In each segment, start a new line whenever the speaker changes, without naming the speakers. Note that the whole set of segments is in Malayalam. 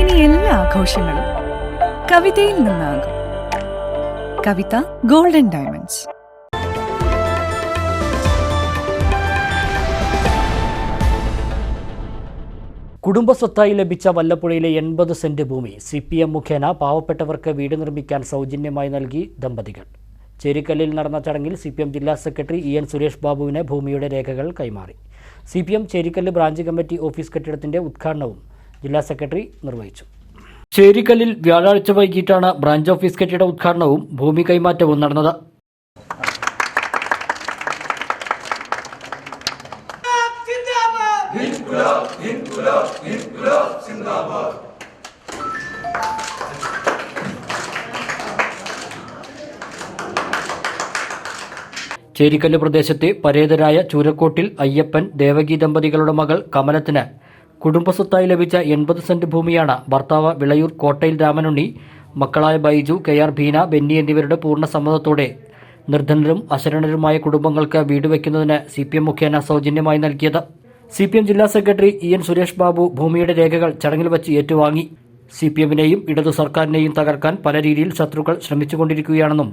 ഇനി എല്ലാ ആഘോഷങ്ങളും കവിതയിൽ നിന്നാകും. കവിത ഗോൾഡൻ ഡയമണ്ട്സ്
കുടുംബസ്വത്തായി ലഭിച്ച വല്ലപ്പുഴയിലെ എൺപത് സെന്റ് ഭൂമി സി പി എം മുഖേന പാവപ്പെട്ടവർക്ക് വീട് നിർമ്മിക്കാൻ സൗജന്യമായി നൽകി ദമ്പതികൾ. ചേരിക്കല്ലിൽ നടന്ന ചടങ്ങിൽ സി പി എം ജില്ലാ സെക്രട്ടറി ഇ എൻ സുരേഷ് ബാബുവിന് ഭൂമിയുടെ രേഖകൾ കൈമാറി. C P M Cherikkal branch committee office കെട്ടിടത്തിന്റെ ഉദ്ഘാടനവും ജില്ലാ സെക്രട്ടറി നിർവഹിച്ചു. ചേരിക്കല്ലിൽ വ്യാഴാഴ്ച വൈകിട്ടാണ് ബ്രാഞ്ച് ഓഫീസ് കെട്ടിട ഉദ്ഘാടനവും ഭൂമി കൈമാറ്റവും നടന്നത്. ചേരിക്കല്ല് പ്രദേശത്തെ പരേതരായ ചൂരക്കോട്ടിൽ അയ്യപ്പൻ ദേവകി ദമ്പതികളുടെ മകൾ കമലത്തിന് കുടുംബസ്വത്തായി ലഭിച്ച എൺപത് സെന്റ് ഭൂമിയാണ് ഭർത്താവ് വിളയൂർ കോട്ടയിൽ രാമനുണ്ണി മക്കളായ ബൈജു കെ ആർ ഭീന ബെന്നി എന്നിവരുടെ പൂർണ സമ്മതത്തോടെ നിർധനരും അശരണരുമായ കുടുംബങ്ങൾക്ക് വീട് വയ്ക്കുന്നതിന് സി പി എം മുഖേന സൗജന്യമായി നൽകിയത്. സി പി എം ജില്ലാ secretary E N Suresh Babu ഭൂമിയുടെ രേഖകൾ ചടങ്ങിൽ വച്ച് ഏറ്റുവാങ്ങി. സി പി എമ്മിനെയും ഇടതു സർക്കാരിനെയും തകർക്കാൻ പല രീതിയിൽ ശത്രുക്കൾ ശ്രമിച്ചുകൊണ്ടിരിക്കുകയാണെന്നും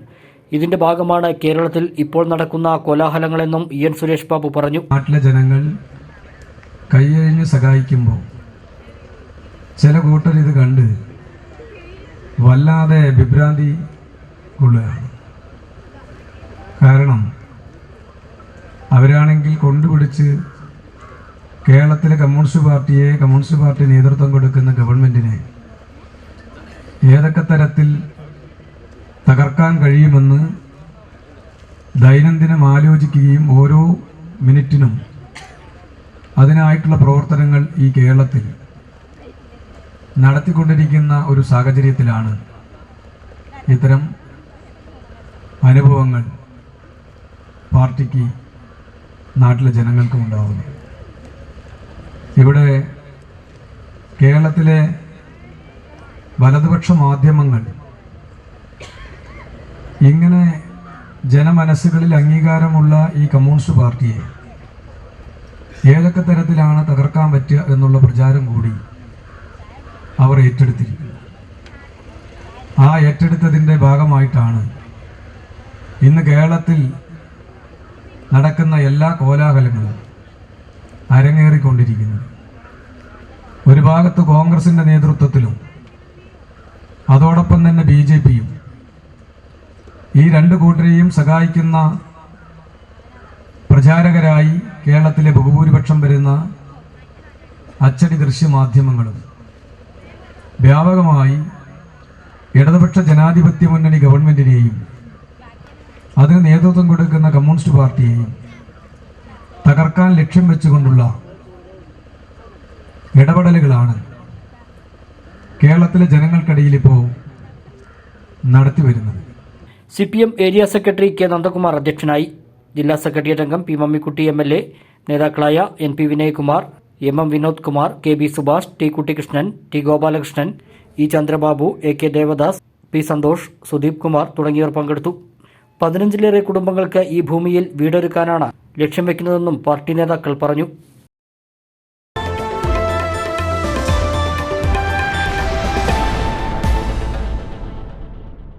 ഇതിന്റെ ഭാഗമാണ് കേരളത്തിൽ ഇപ്പോൾ നടക്കുന്ന കോലാഹലങ്ങളെന്നും ഇ എൻ സുരേഷ് ബാബു പറഞ്ഞു.
നാട്ടിലെ ജനങ്ങൾ കൈയഴിഞ്ഞ് സഹായിക്കുമ്പോൾ ചില കൂട്ടർ ഇത് കണ്ട് വല്ലാതെ വിഭ്രാന്തി കൊള്ളുകയാണ്. കാരണം അവരാണെങ്കിൽ കൊണ്ടുപിടിച്ച് കേരളത്തിലെ കമ്മ്യൂണിസ്റ്റ് പാർട്ടിയെ കമ്മ്യൂണിസ്റ്റ് പാർട്ടി നേതൃത്വം കൊടുക്കുന്ന ഗവൺമെന്റിനെ ഏതൊക്കെ തരത്തിൽ തകർക്കാൻ കഴിയുമെന്ന് ദൈനംദിനം ആലോചിക്കുകയും ഓരോ മിനിറ്റിനും അതിനായിട്ടുള്ള പ്രവർത്തനങ്ങൾ ഈ കേരളത്തിൽ നടത്തിക്കൊണ്ടിരിക്കുന്ന ഒരു സാഹചര്യത്തിലാണ്. ഇത്തരം അനുഭവങ്ങൾ പാർട്ടിക്ക് നാട്ടിലെ ജനങ്ങൾക്കും ഉണ്ടാവുന്നത്. ഇവിടെ കേരളത്തിലെ വലതുപക്ഷ മാധ്യമങ്ങൾ ഇങ്ങനെ ജനമനസ്സുകളിൽ അംഗീകാരമുള്ള ഈ കമ്മ്യൂണിസ്റ്റ് പാർട്ടിയെ ഏതൊക്കെ തരത്തിലാണ് തകർക്കാൻ പറ്റുക എന്നുള്ള പ്രചാരം കൂടി അവർ ഏറ്റെടുത്തിരിക്കുന്നു. ആ ഏറ്റെടുത്തതിന്റെ ഭാഗമായിട്ടാണ് ഇന്ന് കേരളത്തിൽ നടക്കുന്ന എല്ലാ കോലാഹലങ്ങളും അരങ്ങേറിക്കൊണ്ടിരിക്കുന്നത്. ഒരു ഭാഗത്ത് കോൺഗ്രസിന്റെ നേതൃത്വത്തിലും അതോടൊപ്പം തന്നെ ബി ജെ പിയും ഈ രണ്ട് കൂട്ടരെയും സഹായിക്കുന്ന പ്രചാരകരായി കേരളത്തിലെ ബഹുഭൂരിപക്ഷം വരുന്ന അച്ചടി ദൃശ്യമാധ്യമങ്ങളും വ്യാപകമായി ഇടതുപക്ഷ ജനാധിപത്യ മുന്നണി ഗവൺമെന്റിനെയും അതിന് നേതൃത്വം കൊടുക്കുന്ന കമ്മ്യൂണിസ്റ്റ് പാർട്ടിയെയും തകർക്കാൻ ലക്ഷ്യം വെച്ചുകൊണ്ടുള്ള ഇടപെടലുകളാണ് കേരളത്തിലെ ജനങ്ങൾക്കിടയിൽ ഇപ്പോൾ നടത്തി വരുന്നത്.
C P M area secretary K Nandakumar അധ്യക്ഷനായി. ജില്ലാ സെക്രട്ടേറിയറ്റ് അംഗം P Mammikutty M L A നേതാക്കളായ N P Vinayakumar M M Vinod Kumar K B Subhash T Kuttikrishnan T Gopalakrishnan E Chandrababu A K Devadas P Santhosh Sudeep Kumar തുടങ്ങിയവർ പങ്കെടുത്തു. പതിനഞ്ചിലേറെ കുടുംബങ്ങൾക്ക് ഈ ഭൂമിയിൽ വീടൊരുക്കാനാണ് ലക്ഷ്യം വെക്കുന്നതെന്നും പാർട്ടി നേതാക്കൾ പറഞ്ഞു.